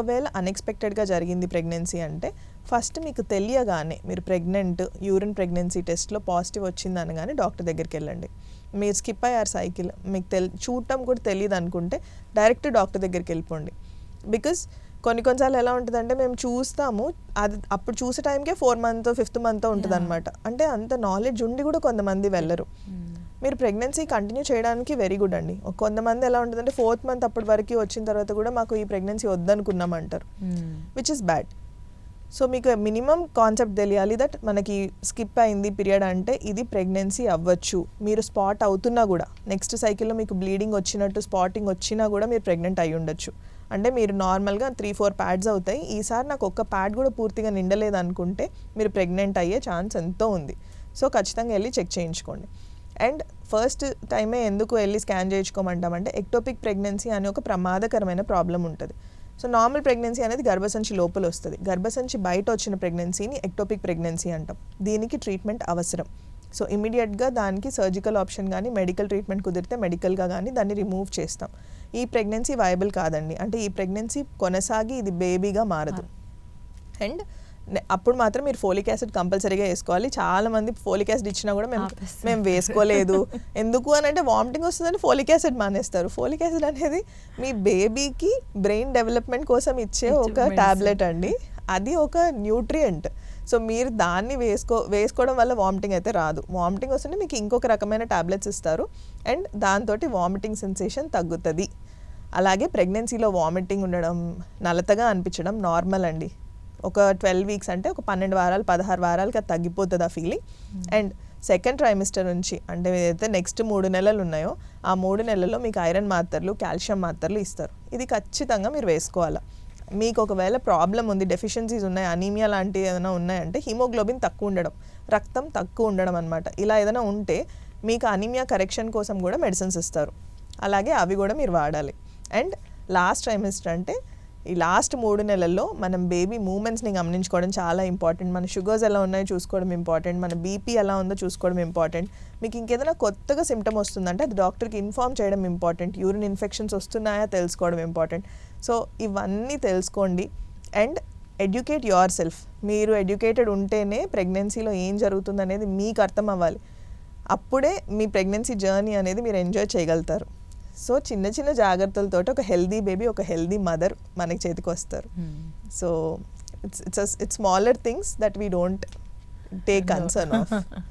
ఒకవేళ అన్ఎక్స్పెక్టెడ్గా జరిగింది ప్రెగ్నెన్సీ అంటే ఫస్ట్ మీకు తెలియగానే మీరు ప్రెగ్నెంట్ యూరిన్ ప్రెగ్నెన్సీ టెస్ట్లో పాజిటివ్ వచ్చింది అనగానే డాక్టర్ దగ్గరికి వెళ్ళండి. మీరు స్కిప్ అయ్యారు సైకిల్ మీకు తెల్ చూడటం కూడా తెలియదు అనుకుంటే డైరెక్ట్ డాక్టర్ దగ్గరికి వెళ్ళిపోండి. బికాస్ కొన్ని కొన్నిసార్లు ఎలా ఉంటుందంటే మేము చూస్తాము అది అప్పుడు చూసే టైంకే ఫోర్ మంత్ ఫిఫ్త్ మంత్ ఉంటుంది అనమాట అంటే అంత నాలెడ్జ్ ఉండి కూడా కొంతమంది వెళ్ళరు. మీరు ప్రెగ్నెన్సీ కంటిన్యూ చేయడానికి వెరీ గుడ్ అండి. ఒక కొంతమంది ఎలా ఉంటుందంటే ఫోర్త్ మంత్ అప్పటి వరకు వచ్చిన తర్వాత కూడా మాకు ఈ ప్రెగ్నెన్సీ వద్దనుకున్నాం అంటారు. విచ్ ఇస్ బ్యాడ్ సో మీకు మినిమం కాన్సెప్ట్ తెలియాలి దట్ మనకి స్కిప్ అయింది పీరియడ్ అంటే ఇది ప్రెగ్నెన్సీ అవ్వచ్చు. మీరు స్పాట్ అవుతున్నా కూడా నెక్స్ట్ సైకిల్లో మీకు బ్లీడింగ్ వచ్చినట్టు స్పాటింగ్ వచ్చినా కూడా మీరు ప్రెగ్నెంట్ అయి ఉండొచ్చు. అంటే మీరు నార్మల్గా త్రీ ఫోర్ ప్యాడ్స్ అవుతాయి. ఈసారి నాకు ఒక్క ప్యాడ్ కూడా పూర్తిగా నిండలేదు అనుకుంటే మీరు ప్రెగ్నెంట్ అయ్యే ఛాన్స్ ఎంతో ఉంది. సో ఖచ్చితంగా వెళ్ళి చెక్ చేయించుకోండి. అండ్ ఫస్ట్ టైమే ఎందుకు వెళ్ళి స్కాన్ చేయించుకోమంటామంటే ఎక్టోపిక్ ప్రెగ్నెన్సీ అనే ఒక ప్రమాదకరమైన ప్రాబ్లం ఉంటుంది. సో నార్మల్ ప్రెగ్నెన్సీ అనేది గర్భసంచి లోపల వస్తుంది. గర్భసంచి బయట వచ్చిన ప్రెగ్నెన్సీని ఎక్టోపిక్ ప్రెగ్నెన్సీ అంటాం. దీనికి ట్రీట్మెంట్ అవసరం. సో ఇమీడియట్గా దానికి సర్జికల్ ఆప్షన్ కానీ మెడికల్ ట్రీట్మెంట్ కుదిరితే మెడికల్గా కానీ దాన్ని రిమూవ్ చేస్తాం. ఈ ప్రెగ్నెన్సీ వయబుల్ కాదండి. అంటే ఈ ప్రెగ్నెన్సీ కొనసాగి ఇది బేబీగా మారదు. అండ్ అప్పుడు మాత్రం మీరు ఫోలిక్ యాసిడ్ కంపల్సరీగా వేసుకోవాలి. చాలా మంది ఫోలిక్ యాసిడ్ ఇచ్చినా కూడా మేము. మేము వేసుకోలేదు. ఎందుకు అని అంటే వామిటింగ్ వస్తుందని ఫోలిక్ యాసిడ్ మానేస్తారు. ఫోలిక్ యాసిడ్ అనేది మీ బేబీకి బ్రెయిన్ డెవలప్మెంట్ కోసం ఇచ్చే ఒక. టాబ్లెట్ అండి. అది ఒక న్యూట్రియంట్. సో మీరు దాన్ని వేసుకో వేసుకోవడం వల్ల వామిటింగ్ అయితే రాదు. వామిటింగ్ వస్తుంటే మీకు ఇంకొక రకమైన టాబ్లెట్స్ ఇస్తారు. అండ్ దాంతో వామిటింగ్ సెన్సేషన్ తగ్గుతుంది. అలాగే ప్రెగ్నెన్సీలో వామిటింగ్ ఉండడం నలతగా అనిపించడం నార్మల్ అండి. ఒక ట్వెల్వ్ వీక్స్ అంటే ఒక పన్నెండు వారాలు పదహారు వారాలకి అది తగ్గిపోతుంది ఆ ఫీలింగ్ అండ్ సెకండ్ ట్రైమిస్టర్ నుంచి అంటే ఏదైతే నెక్స్ట్ మూడు నెలలు ఉన్నాయో ఆ మూడు నెలల్లో మీకు ఐరన్ మాత్రలు కాల్షియం మాత్రలు ఇస్తారు. ఇది ఖచ్చితంగా మీరు వేసుకోవాలి. మీకు ఒకవేళ ప్రాబ్లం ఉంది డెఫిషియన్సీస్ ఉన్నాయి అనీమియా లాంటివి ఏదైనా ఉన్నాయంటే హిమోగ్లోబిన్ తక్కువ ఉండడం రక్తం తక్కువ ఉండడం అనమాట ఇలా ఏదైనా ఉంటే మీకు అనీమియా కరెక్షన్ కోసం కూడా మెడిసిన్స్ ఇస్తారు. అలాగే అవి కూడా మీరు వాడాలి. అండ్ లాస్ట్ ట్రైమిస్టర్ అంటే ఈ లాస్ట్ మూడు నెలల్లో మనం బేబీ మూమెంట్స్ని గమనించుకోవడం చాలా ఇంపార్టెంట్. మన షుగర్స్ ఎలా ఉన్నాయో చూసుకోవడం ఇంపార్టెంట్. మన బీపీ ఎలా ఉందో చూసుకోవడం ఇంపార్టెంట్. మీకు ఇంకేదైనా కొత్తగా సిమ్టమ్ వస్తుందంటే అది డాక్టర్కి ఇన్ఫామ్ చేయడం ఇంపార్టెంట్. యూరిన్ ఇన్ఫెక్షన్స్ వస్తున్నాయా తెలుసుకోవడం ఇంపార్టెంట్. సో ఇవన్నీ తెలుసుకోండి. And educate yourself. మీరు ఎడ్యుకేటెడ్ ఉంటేనే ప్రెగ్నెన్సీలో ఏం జరుగుతుంది అనేది మీకు అర్థం అవ్వాలి. అప్పుడే మీ ప్రెగ్నెన్సీ జర్నీ అనేది మీరు ఎంజాయ్ చేయగలుగుతారు. సో చిన్న చిన్న జాగ్రత్తలతో ఒక హెల్దీ బేబీ ఒక హెల్దీ మదర్ మనకి చేతికి వస్తారు. So it's it's it's smaller things that we don't take concern of.